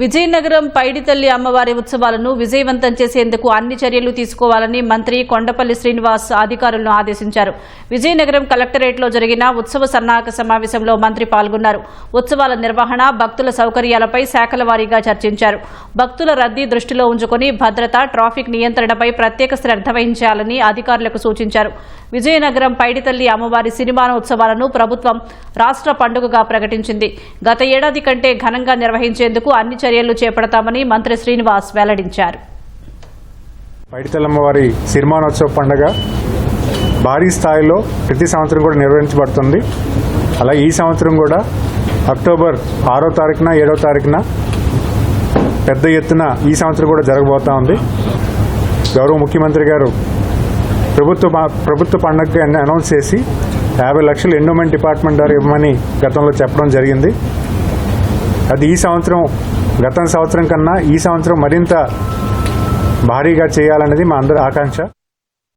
విజయనగరం పైడితల్లి అమ్మవారి ఉత్సవాలను విజయవంతం చేసేందుకు అన్ని చర్యలు తీసుకోవాలని మంత్రి కొండపల్లి శ్రీనివాస్ అధికారులను ఆదేశించారు. విజయనగరం కలెక్టరేట్లో జరిగిన ఉత్సవ సన్నాహక సమావేశంలో మంత్రి పాల్గొన్నారు. ఉత్సవాల నిర్వహణ భక్తుల సౌకర్యాలపై శాఖల వారీగా చర్చించారు. భక్తుల రద్దీ దృష్టిలో ఉంచుకుని భద్రత ట్రాఫిక్ నియంత్రణపై ప్రత్యేక శ్రద్ధ వహించాలని అధికారులకు సూచించారు. విజయనగరం పైడితల్లి అమ్మవారి సినిమాన ఉత్సవాలను ప్రభుత్వం రాష్ట్ర పండుగగా ప్రకటించింది. గత ఏడాది కంటే ఘనంగా నిర్వహించేందుకు అన్ని చర్యలు చేపడతామని మంత్రి శ్రీనివాస్ వెల్లడించారు. పైడితల్లమ్మవారి సిరిమానోత్సవ పండుగ భారీ స్థాయిలో ప్రతి సంవత్సరం కూడా నిర్వహించబడుతుంది. అలా ఈ సంవత్సరం కూడా అక్టోబర్ ఆరో తారీఖున ఏడో తారీఖున పెద్ద ఎత్తున ఈ సంవత్సరం కూడా జరగబోతా ఉంది. గౌరవ ముఖ్యమంత్రి గారు ప్రభుత్వ ప్రభుత్వ పండుగ అనౌన్స్ చేసి యాభై లక్షలు ఎండోమెంట్ డిపార్ట్మెంట్ ద్వారా ఇవ్వమని గతంలో చెప్పడం జరిగింది. అది ఈ సంవత్సరం గత సంవత్సరం కన్నా ఈ సంవత్సరం మరింత భారీగా చేయాలన్నది మా అందరి ఆకాంక్ష.